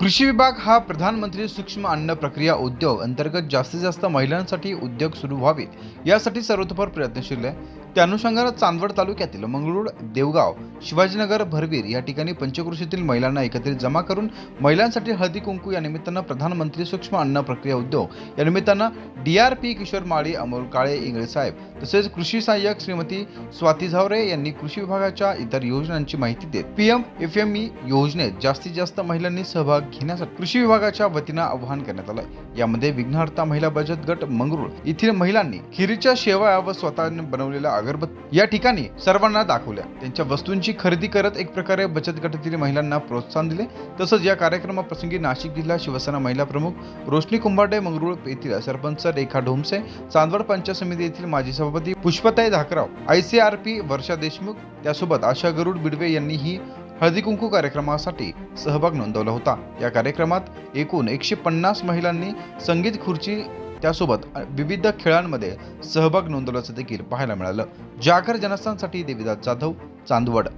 कृषी विभाग हा प्रधानमंत्री सूक्ष्म अन्न प्रक्रिया उद्योग अंतर्गत जास्तीत जास्त महिलांसाठी उद्योग सुरू व्हावेत यासाठी सर्वतोपर प्रयत्नशील आहे. त्या अनुषंगानं चांदवड तालुक्यातील मंगळूर देवगाव शिवाजीनगर भरवीर या ठिकाणी पंचकृषीतील महिलांना एकत्रित जमा करून महिलांसाठी हळदी कुंकू या निमित्तानं प्रधानमंत्री सूक्ष्म अन्न प्रक्रिया उद्योग या निमित्तानं D R P Kishor Mali Amol Kale Ingle साहेब तसेच कृषी सहाय्यक श्रीमती स्वाती झावरे यांनी कृषी विभागाच्या इतर योजनांची माहिती देत पीएम एफ एम ई योजनेत जास्तीत जास्त महिलांनी सहभाग घेण्यासाठी कृषी विभागाच्या वतीनं आवाहन करण्यात आलं यामध्ये विघ्नहर्ता महिला बचत गट मंगरुळ येथील महिलांनी खिरीच्या शेवया व स्वतःने बनवलेल्या अगरबत्ती या ठिकाणी सर्वांना दाखवल्या. त्यांच्या वस्तूंची खरेदी करत एक प्रकारे बचत गटातील महिलांना प्रोत्साहन दिले. तसंच या कार्यक्रमाप्रसंगी नाशिक जिल्हा शिवसेना महिला प्रमुख रोशनी कुंभाडे मंगरुळ येथील सरपंच रेखा ढोमसे चांदवड पंचायत समिती येथील माजी सभापती Pushpatai Dhakrao I C R P Varsha Deshmukh त्यासोबत आशा गरुड बिडवे यांनी ही हळदी कुंकू कार्यक्रमासाठी सहभाग नोंदवला होता. या कार्यक्रमात एकूण एकशे पन्नास महिलांनी संगीत खुर्ची त्यासोबत विविध खेळांमध्ये सहभाग नोंदवल्याचं देखील पाहायला मिळालं. जागर जनस्थानसाठी देविदास जाधव चांदवड.